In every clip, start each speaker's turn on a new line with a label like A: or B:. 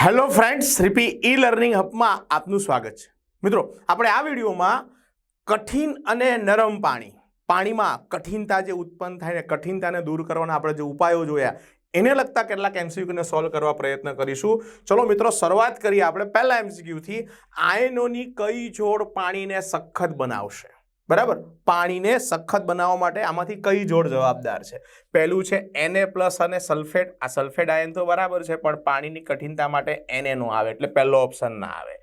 A: Hello friends રીપી ઈ learning હબમાં આપનું સ્વાગત છે. મિત્રો, આપણે આ વિડીયોમાં કઠિન અને નરમ પાણી, પાણીમાં કઠિનતા જે ઉત્પન્ન થાય ને કઠિનતાને દૂર કરવાના આપણે જે ઉપાયો જોયા, એને લગતા કેટલાક એમસીક્યુને સોલ્વ કરવા પ્રયત્ન કરીશું. ચલો મિત્રો, શરૂઆત કરીએ આપણે પહેલા એમસીક્યુથી આયનોની કઈ જોડ પાણીને સખત બનાવશે? બરાબર? પાણીને સખત બનાવવા માટે આમાંથી કઈ જોડ જવાબદાર છે? પહેલું છે Na પ્લસ અને સલ્ફેટ આ સલ્ફેટ આયન તો બરાબર છે, પણ પાણીની કઠિનતા માટે Na નો આવે, એટલે પહેલો ઓપ્શન ના આવે.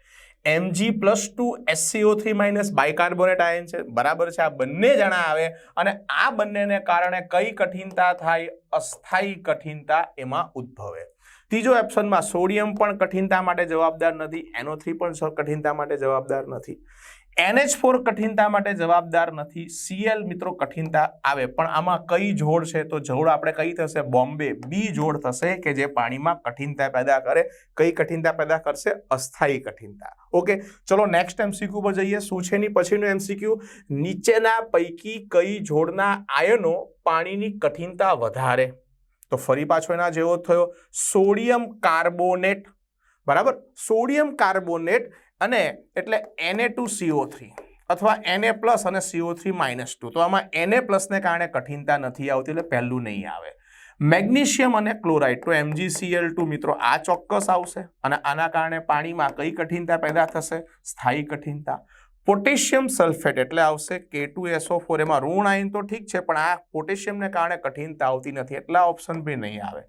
A: M G plus two S C O three minus bicarbonate ion છે, બરાબર છે, આ બંને જણા આવે, અને આ બંનેને કારણે કઈ કઠિનતા થાય? અસ્થાયી કઠિનતા એમાં ઉદ્ભવે. ત્રીજો ઓપ્શનમાં સોડિયમ પણ કઠિનતા માટે જવાબદાર નથી એનો થ્રી પણ કઠિનતા માટે જવાબદાર નથી. NH ફોર કઠિનતા માટે જવાબદાર નથી સીએલ મિત્રો કઠિનતા આવે. પણ આમાં કઈ જોડ છે? તો જોડ આપણે કઈ થશે? બોમ્બે. બી જોડ થશે કે જે પાણીમાં કઠિનતા પેદા કરે. કઈ કઠિનતા પેદા કરશે? અસ્થાયી કઠિનતા. ઓકે, ચલો નેક્સ્ટ એમસીક્યુ પર જઈએ. શું છે ની પછીનું એમસીક્યુ નીચેના પૈકી કઈ જોડના આયનો પાણીની કઠિનતા વધારે? તો ફરી પાછો એના જેવો થયો. Sodium carbonate. બરાબર? સોડિયમ કાર્બોનેટ અને એટલે Na two C O three અથવા Na પ્લસ અને C O three minus two. તો આમાં Na પ્લસને કારણે કઠિનતા નથી આવતી એટલે પહેલું નહીં આવે. મેગ્નેશિયમ અને ક્લોરાઇડ. તો એમજીસીએલ ટુ મિત્રો આ ચોક્કસ આવશે અને આના કારણે પાણીમાં કઈ કઠિનતા પેદા થશે? સ્થાયી કઠિનતા. પોટેશિયમ સલ્ફેટ એટલે આવશે કે ટુ એસઓ ફોર. એમાં ઋણ આયન તો ઠીક છે, પણ આ પોટેશિયમને કારણે કઠિનતા આવતી નથી. એટલા ઓપ્શન બી નહીં આવે.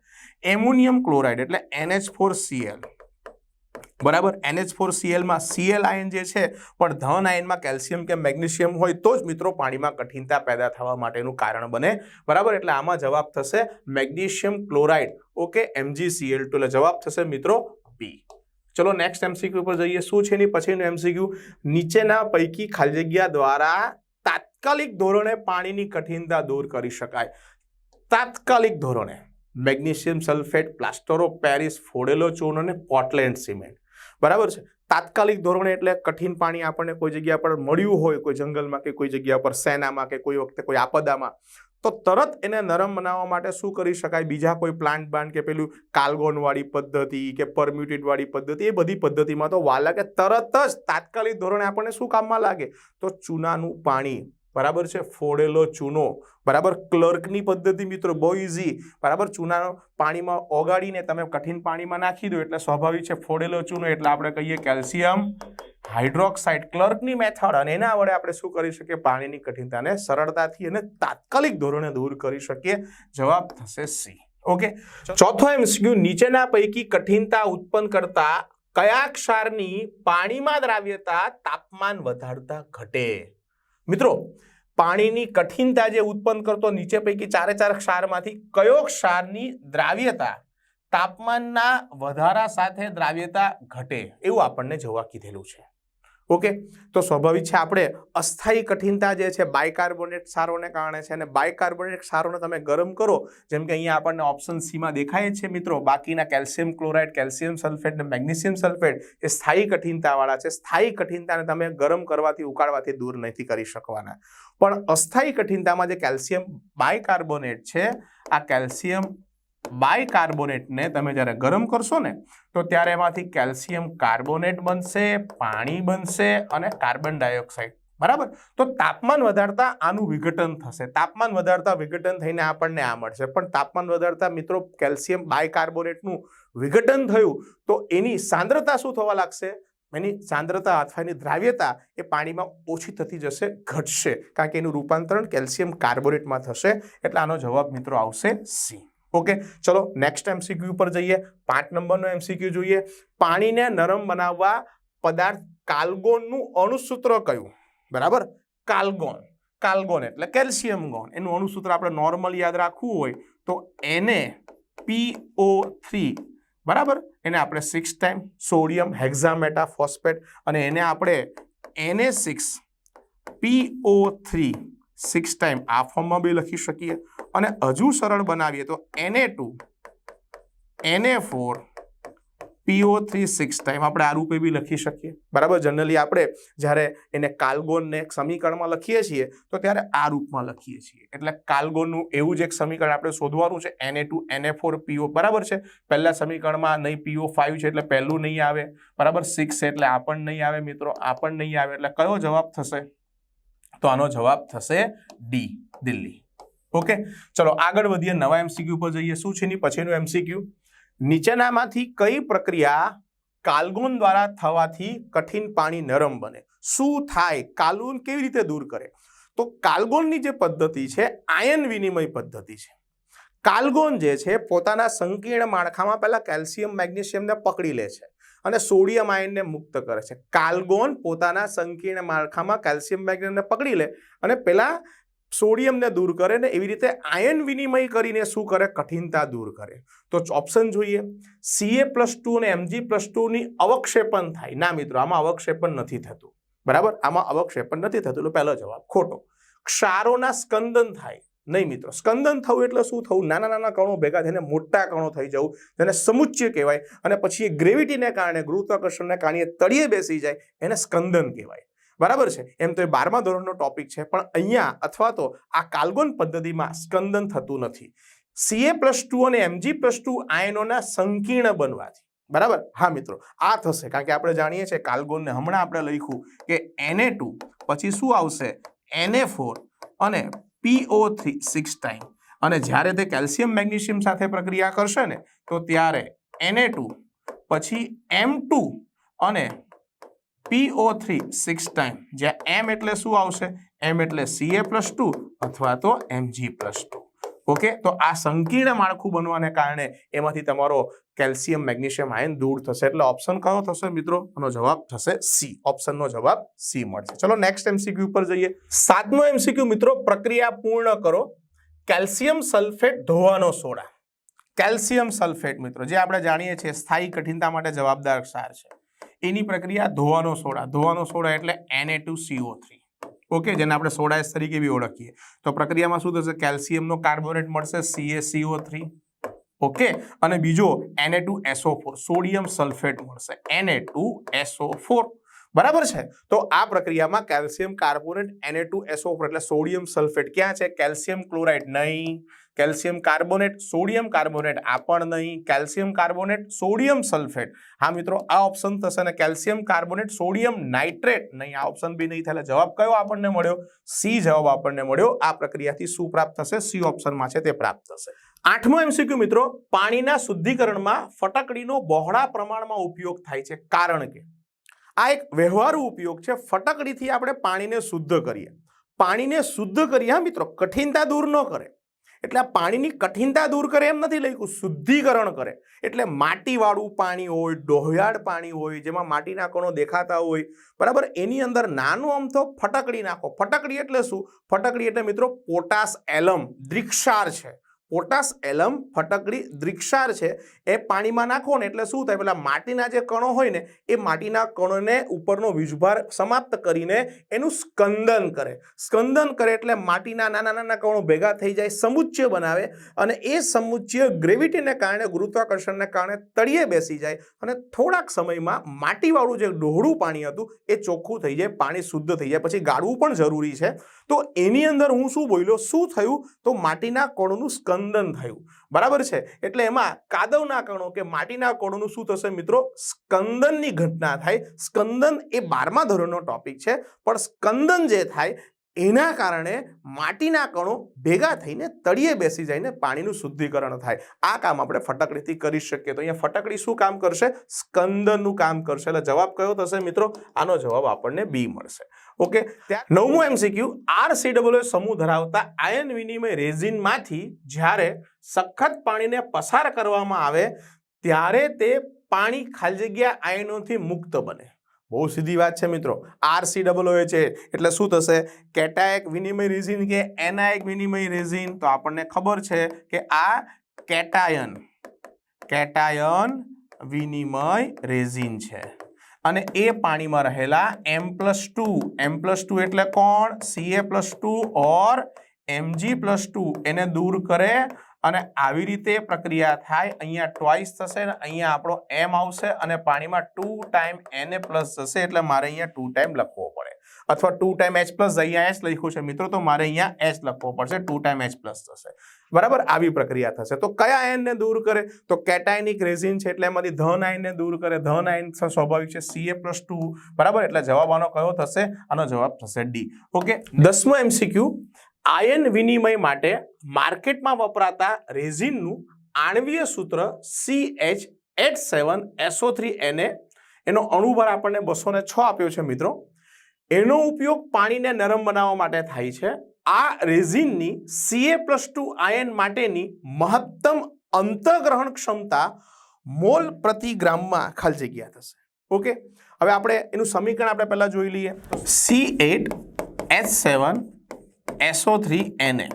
A: એમોનિયમ ક્લોરાઇડ એટલે એનએચ ફોર Cl બરાબર? એનએચ ફોર સીએલમાં સીએલ આયન જે છે, પણ ધન આયનમાં કેલ્શિયમ કે મેગ્નેશિયમ હોય તો જ મિત્રો પાણીમાં કઠિનતા પેદા થવા માટેનું કારણ બને. બરાબર? એટલે આમાં જવાબ થશે મેગ્નેશિયમ ક્લોરાઇડ. ઓકે MgCl2 એટલે જવાબ થશે મિત્રો બી ચલો નેક્સ્ટ એમસીક્યુ પર જઈએ. શું છે એની પછીનું એમસીક્યુ નીચેના પૈકી ખાલી જગ્યા દ્વારા તાત્કાલિક ધોરણે પાણીની કઠિનતા દૂર કરી શકાય. તાત્કાલિક ધોરણે. Magnesium sulphate, plaster of Paris, ફોડેલો ચૂન અને પોર્ટલેન્ડ સિમેન્ટ. બરાબર છે? તાત્કાલિક ધોરણે એટલે કઠિન પાણી આપણને કોઈ જગ્યા પર મળ્યું હોય, કોઈ જંગલમાં કે કોઈ જગ્યા પર, સેનામાં કે કોઈ વખતે કોઈ આપદામાં, તો તરત એને નરમ બનાવવા માટે શું કરી શકાય? બીજા કોઈ પ્લાન્ટ બાન્ટ કે પેલું કાલ્ગોનવાળી પદ્ધતિ કે પરમ્યુટેડવાળી પદ્ધતિ, એ બધી પદ્ધતિમાં તો વાલા કે તરત જ તાત્કાલિક ધોરણે આપણને શું કામમાં લાગે? તો ચૂનાનું પાણી. બરાબર છે? ફોડેલો ચૂનો. બરાબર? ક્લર્કની પદ્ધતિ મિત્રો બહુ ઇઝી બરાબર? ચૂનાનો પાણીમાં ઓગાળીને તમે કઠિન પાણીમાં નાખી દો એટલે સ્વાભાવિક છે ફોડેલો ચૂનો એટલે આપણે કહીએ કેલ્શિયમ હાઇડ્રોક્સાઇડ. ક્લર્કની મેથડ અને એના વડે આપણે શું કરી શકીએ? પાણીની કઠિનતાને સરળતાથી અને તાત્કાલિક ધોરણે દૂર કરી શકીએ. જવાબ થશે સી ઓકે ચોથો એમસીક્યુ નીચેના પૈકી કઠિનતા ઉત્પન્ન કરતા કયા ક્ષારની પાણીમાં દ્રાવ્યતા તાપમાન વધારતા ઘટે? મિત્રો પાણીની કઠિનતા જે ઉત્પન્ન કરતો નીચે પૈકી ચારે ચાર ક્ષારમાંથી કયો ક્ષારની દ્રાવ્યતા તાપમાનના વધારા સાથે દ્રાવ્યતા ઘટે એવું આપણને જોવા કીધેલું છે. ઓકે? તો સ્વાભાવિક છે આપણે અસ્થાયી કઠિનતા જે છે બાયકાર્બોનેટ સારોને કારણે છે અને બાયકાર્બોનેટ સારોને તમે ગરમ કરો, જેમ કે અહીંયા આપણને ઓપ્શન સીમાં દેખાય છે મિત્રો, બાકીના કેલ્શિયમ ક્લોરાઇડ, કેલ્શિયમ સલ્ફેટ અને મેગ્નેશિયમ સલ્ફેટ એ સ્થાયી કઠિનતાવાળા છે. સ્થાયી કઠિનતાને તમે ગરમ કરવાથી ઉકાળવાથી દૂર નથી કરી શકવાના. પણ અસ્થાયી કઠિનતામાં જે કેલ્શિયમ બાયકાર્બોનેટ છે, આ કેલ્શિયમ બાયકાર્બોનેટને તમે જ્યારે ગરમ કરશો ને, તો ત્યારે એમાંથી કેલ્શિયમ કાર્બોનેટ બનશે, પાણી બનશે અને કાર્બન ડાયોક્સાઇડ. બરાબર? તો તાપમાન વધારતા આનું વિઘટન થશે. તાપમાન વધારતા વિઘટન થઈને આપણને આ મળશે. પણ તાપમાન વધારતા મિત્રો કેલ્શિયમ બાયકાર્બોનેટનું વિઘટન થયું, તો એની સાંદ્રતા શું થવા લાગશે? એની સાંદ્રતા અથવા એની દ્રાવ્યતા એ પાણીમાં ઓછી થતી જશે, ઘટશે. કારણ કે એનું રૂપાંતરણ કેલ્શિયમ કાર્બોનેટમાં થશે. એટલે આનો જવાબ મિત્રો આવશે સી. ઓકે ચલો નેક્સ્ટ એમસીક્યુ પર જઈએ. પાંચ નંબરનો એમસીક્યુ જોઈએ. પાણીને નરમ બનાવવા પદાર્થ કાલ્ગોનનું અણુસૂત્ર કયું? બરાબર? કાલ્ગોન. કાલ્ગોન એટલે કેલ્શિયમ ગોન. એનું અણુસૂત્ર આપણે નોર્મલ યાદ રાખવું હોય તો એને પીઓ થ્રી બરાબર? એને આપણે six time sodium hexametaphosphate અને એને આપણે એને સિક્સ પીઓ થ્રી સિક્સ ટાઈમ આ ફોર્મમાં બી લખી શકીએ. અને હજુ સરળ બનાવીએ તો એને ટુ એને ફોર પીઓ થ્રી સિક્સ ટાઈમ આપણે આ રૂપે બી લખી શકીએ. બરાબર? જનરલી આપણે જ્યારે એને કાલ્ગોનને એક સમીકરણમાં લખીએ છીએ, તો ત્યારે આ રૂપમાં લખીએ છીએ. એટલે કાલ્ગોનનું એવું જ એક સમીકરણ આપણે શોધવાનું છે એને ટુ એને ફોર પીઓ બરાબર છે? પહેલા સમીકરણમાં નહીં પીઓ ફાઇવ છે એટલે પહેલું નહીં આવે. બરાબર? સિક્સ એટલે આ પણ નહીં આવે મિત્રો, આ પણ નહીં આવે. એટલે કયો જવાબ થશે? તો આનો જવાબ થશે ડી દિલ્હી. ઓકે? ચલો, આગળ વધીએ, નવા એમસીક્યુ પર જઈએ. શું છે ની પછીનું એમસીક્યુ નીચેનામાંથી કઈ પ્રક્રિયા કાલ્ગોન દ્વારા થવાથી કઠિન પાણી નરમ બને? શું થાય? કાલ્ગોન કેવી રીતે દૂર કરે? તો કાલ્ગોનની જે પદ્ધતિ છે, આયન વિનિમય પદ્ધતિ છે. કાલ્ગોન જે છે, પોતાના સંકીર્ણ માળખામાં પહેલાં કેલ્શિયમ, મેગ્નેશિયમને પકડી લે છે અને સોડિયમ આયનને મુક્ત કરે છે. કાલ્ગોન પોતાના સંકીર્ણ માળખામાં કેલ્શિયમ, મેગ્નેશિયમને પકડી લે અને પેલા સોડિયમને દૂર કરે ને એવી રીતે આયન વિનિમય કરીને શું કરે? કઠિનતા દૂર કરે. તો ઓપ્શન જોઈએ. સીએ પ્લસ ટુ અને એમજી પ્લસ ટુની અવક્ષેપણ થાય. ના મિત્રો, આમાં અવક્ષેપણ નથી થતું. બરાબર? આમાં અવક્ષેપણ નથી થતું. એટલે પહેલો જવાબ, ખોટો. ક્ષારોના સ્કંદન થાય. નહીં મિત્રો, સ્કંદન થવું એટલે શું થવું? નાના નાના કણો ભેગા થઈને મોટા કણો થઈ જવું, જેને સમુચ્ચય કહેવાય. અને પછી એ ગ્રેવિટીને કારણે, ગુરુત્વાકર્ષણને કારણે તળિયે બેસી જાય. એને સ્કંદન કહેવાય. બરાબર છે? એમ તો એ બારમા ધોરણનો ટોપિક છે, પણ અહીંયા અથવા તો આ કાલ્ગોન પદ્ધતિમાં સ્કંદન થતું નથી. સીએ પ્લસ ટુ અને એમજી પ્લસ ટુ આયનોના સંકીર્ણ બનવાથી. બરાબર? હા, મિત્રો, આ થશે, કારણ કે આપણે જાણીએ છીએ કાલ્ગોનને હમણાં આપણે લખ્યું કે એને ટુ પછી શું આવશે? એને ફોર અને પીઓ થ્રી સિક્સ ટાઈમ અને જ્યારે તે કેલ્શિયમ, મેગ્નેશિયમ સાથે પ્રક્રિયા કરશે ને, તો ત્યારે એને ટુ પછી એમ ટુ અને પીઓ થ્રી સિક્સ ટાઈમ જ્યાં એમ એટલે શું આવશે? એમ એટલે સીએ પ્લસ ટુ અથવા તો એમજી પ્લસ ટુ ઓકે તો આ સંકીર્ણ માળખું બનવાને કારણે એમાંથી તમારો કેલ્શિયમ મેગ્નેશિયમ આયન દૂર થશે. એટલે ઓપ્શન કયો થશે મિત્રો? એનો જવાબ થશે સી ઓપ્શનનો જવાબ સી મળશે. ચલો નેક્સ્ટ એમસીક્યુ પર જઈએ. સાતમો એમસીક્યુ મિત્રો, પ્રક્રિયા પૂર્ણ કરો. કેલ્શિયમ સલ્ફેટ ધોવાનો સોડા. કેલ્શિયમ સલ્ફેટ મિત્રો, જે આપણે જાણીએ છીએ, સ્થાયી કઠિનતા માટે જવાબદાર ક્ષાર છે. એની પ્રક્રિયા ધોવાનો સોડા. ધોવાનો સોડા એટલે એને ટુ સીઓ થ્રી ઓકે, જેને આપણે સોડા એસ તરીકે બી ઓળખીએ. તો પ્રક્રિયામાં શું થશે? કેલ્શિયમનો કાર્બોનેટ મળશે સીએસીઓ થ્રી ઓકે, અને બીજો એને two S O four sodium sulphate મળશે. એને ટુ એસઓ ફોર બરાબર છે? તો આ પ્રક્રિયામાં કેલ્શિયમ કાર્બોનેટ એને ટુ એસઓ એટલે સોડિયમ સલ્ફેટ ક્યાં છે? કેલ્શિયમ ક્લોરાઇડ નહીં. કેલ્શિયમ કાર્બોનેટ, સોડિયમ કાર્બોનેટ આ પણ નહીં. Calcium carbonate, sodium sulphate. હા મિત્રો, આ ઓપ્શન થશે અને કેલ્શિયમ કાર્બોનેટ, સોડિયમ નાઇટ્રેટ નહીં. આ ઓપ્શન બી નહીં થાય જવાબ કયો આપણને મળ્યો? સી જવાબ આપણને મળ્યો. આ પ્રક્રિયાથી શું પ્રાપ્ત થશે? સી ઓપ્શનમાં છે તે પ્રાપ્ત થશે. આઠમો એમસીક્યુ મિત્રો, પાણીના શુદ્ધિકરણમાં ફટકડીનો બહોળા પ્રમાણમાં ઉપયોગ થાય છે. કારણ કે આ એક વ્યવહારુ ઉપયોગ છે. ફટકડીથી આપણે પાણીને શુદ્ધ કરીએ. પાણીને શુદ્ધ કરીએ, હા મિત્રો, કઠિનતા દૂર ન કરે. એટલે આ પાણીની કઠિનતા દૂર કરે એમ નથી લખ્યું, શુદ્ધિકરણ કરે. એટલે માટીવાળું પાણી હોય, ડોહયાળ પાણી હોય, જેમાં માટીના કણો દેખાતા હોય, બરાબર? એની અંદર નાનો અમથો ફટકડી નાખો. ફટકડી એટલે શું? ફટકડી એટલે મિત્રો પોટાસ એલમ, દ્રિક્ષાર છે. પોટાસ એલમ ફટકડી દ્રિક્ષાર છે, એ પાણીમાં નાખો ને એટલે શું થાય? પેલા માટીના જે કણો હોય ને, એ માટીના કણોને ઉપરનો વીજભાર સમાપ્ત કરીને એનું સ્કંદન કરે. સ્કંદન કરે એટલે માટીના નાના નાના કણો ભેગા થઈ જાય, સમુચ્ચય બનાવે અને એ સમુચ્ચય ગ્રેવિટીને કારણે, ગુરુત્વાકર્ષણને કારણે તળિયે બેસી જાય અને થોડાક સમયમાં માટીવાળું જે ડોહળું પાણી હતું, એ ચોખ્ખું થઈ જાય, પાણી શુદ્ધ થઈ જાય. પછી ગાળવું પણ જરૂરી છે. તો એની અંદર હું શું બોલ્યો? શું થયું? તો માટીના કણોનું સ્કંદન થયું. બરાબર છે? એટલે એમાં કાદવના કણો કે માટીના કણોનું શું થશે મિત્રો? સ્કંદનની ઘટના થાય. સ્કંદન એ બારમા ધોરણનો ટોપિક છે. પણ સ્કંદન જે થાય એના કારણે માટીના કણો ભેગા થઈને તળિયે બેસી જઈને પાણીનું શુદ્ધિકરણ થાય. આ કામ આપણે ફટકડીથી કરી શકીએ તો અહીંયા ફટકડી શું કામ કરશે? સ્કંદનનું કામ કરશે. એટલે જવાબ કયો થશે મિત્રો? આનો જવાબ આપણને બી મળશે. ઓકે? ત્યાં નવમું એમસીક્યુ. આર સીડબલ્યુ સમૂહ ધરાવતા આયન વિનિમય રેઝિનમાંથી જ્યારે સખત પાણીને પસાર કરવામાં આવે, ત્યારે તે પાણી ખાલી જગ્યા આયનોથી મુક્ત બને. બહુ સીધી વાત છે મિત્રો. આરસી ડબલ ડબલ છે. એટલે શું થશે? કેટાયક વિનિમય રેઝિન કે એનાયક વિનિમય રેઝિન? તો આપણને ખબર છે કે આ કેટાયન કેટાયન વિનિમય રેઝિન છે. અને એ પાણીમાં રહેલા M plus two M plus two એટલે કોણ? C A plus two or M G plus two એને દૂર કરે અને આવી રીતે પ્રક્રિયા થાય, અહીંયા ટ્વાઇસ થશે ને અહીંયા આપણો એમ આવશે અને પાણીમાં ટુ ટાઈમ એને પ્લસ જશે એટલે મારે અહીંયા ટુ ટાઈમ લખવો પડે. અથવા ટુ ટાઈમ એચ પ્લસ અહીંયા એચ લખ્યું છે. મિત્રો, તો મારે અહીંયા એચ લખવો પડશે. ટુ ટાઈમ એચ પ્લસ થશે. બરાબર? આવી પ્રક્રિયા થશે. તો કયા આયનને દૂર કરે? તો કેટાયનિક રેઝિન છે એટલે એમાંથી ધન આયનને દૂર કરે. ધન આયન સ્વાભાવિક છે. સીએ પ્લસ ટુ બરાબર? એટલે જવાબ આનો કયો થશે? આનો જવાબ થશે ડી ઓકે દસમો એમસીક્યુ આયન વિનિમય માટે માર્કેટમાં વપરાતા રેઝિનનું આણવીય સૂત્ર C H H seven S O three એને એનો અણુભાર આપણને બસો ને છ આપ્યો છે મિત્રો. એનો ઉપયોગ પાણીને નરમ બનાવવા માટે થાય છે. આ રેઝિનની C A plus two ion માટેની મહત્તમ અંતગ્રહણ ક્ષમતા મોલ પ્રતિ ગ્રામમાં ખાલી જગ્યા થશે. ઓકે? હવે આપણે એનું સમીકરણ આપણે પહેલાં જોઈ લઈએ. C eight H seven S O three એને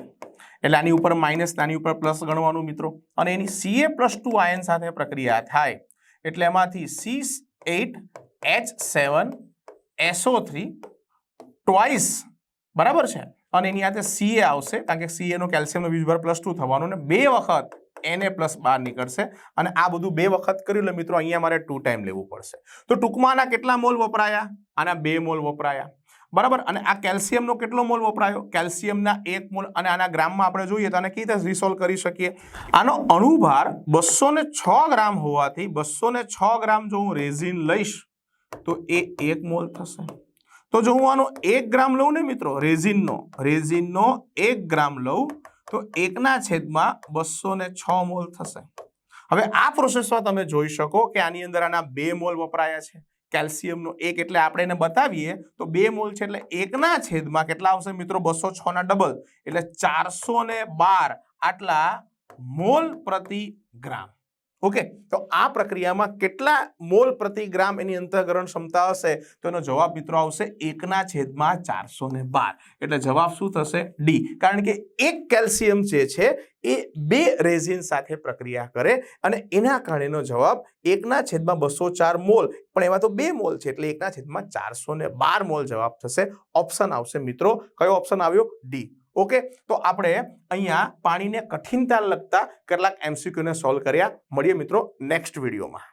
A: એટલે આની ઉપર માઇનસ આની ઉપર પ્લસ ગણવાનું મિત્રો. અને એની સીએ પ્લસ ટુ આયન સાથે પ્રક્રિયા થાય. એટલે એમાંથી C eight H seven S O three twice બરાબર છે? અને એની સાથે સીએ આવશે, કારણ કે સીએ નો કેલ્શિયમનો વીજભાર પ્લસ ટુ થવાનો અને બે વખત એને પ્લસ બહાર નીકળશે. અને આ બધું બે વખત કર્યું એટલે મિત્રો, અહીંયા મારે ટુ ટાઈમ લેવું પડશે. તો ટૂંકમાં આના કેટલા મોલ વપરાયા? આના બે મોલ વપરાયા. બરાબર? અને આ કેલ્શિયમનો કેટલો મોલ વપરાયો? કેલ્શિયમના એક મોલ અને આના ગ્રામમાં આપણે જોઈએ તો આને કઈ રીતે રિસોલ્વ કરી શકીએ? આનો અણુભાર બસો ને છ ગ્રામ હોવાથી બસો ને છ ગ્રામ જો હું રેઝિન લઈશ, તો એ એક મોલ થશે. તો જો હું આનો એક ગ્રામ લઉં ને મિત્રો, રેઝિનનો રેઝિનનો એક ગ્રામ લઉં, તો એકના છેદમાં બસો ને છ મોલ થશે. હવે આ પ્રોસેસમાં તમે જોઈ શકો કે આની અંદર આના બે મોલ વપરાયા છે. કેલ્શિયમનો એક એટલે આપણે એને બતાવીએ, તો બે મોલ છે એટલે એકના છેદમાં કેટલા આવશે મિત્રો? બસો છ ના ડબલ એટલે ચારસો ને બાર આટલા મોલ પ્રતિ ગ્રામ. ઓકે? તો આ પ્રક્રિયામાં કેટલા મોલ પ્રતિ ગ્રામ એની અંતઃકરણ ક્ષમતા હશે? તો એનો જવાબ મિત્રો આવશે એકના છેદમાં ચારસો ને બાર. એટલે જવાબ શું થશે? ડી કારણ કે એક કેલ્શિયમ જે છે, એ બે રેઝિન સાથે પ્રક્રિયા કરે અને એના કારણેનો જવાબ એકના છેદમાં બસો ચાર મોલ. પણ એમાં તો બે મોલ છે, એટલે એકના છેદમાં ચારસો ને બાર મોલ જવાબ થશે. ઓપ્શન આવશે મિત્રો. કયો ઓપ્શન આવ્યો? ડી ઓકે તો આપણે અહીંયા પાણીને કઠિનતા લગતા કેટલાક એમસીક્યુને સોલ્વ કર્યા. મળીએ મિત્રો નેક્સ્ટ વિડીયોમાં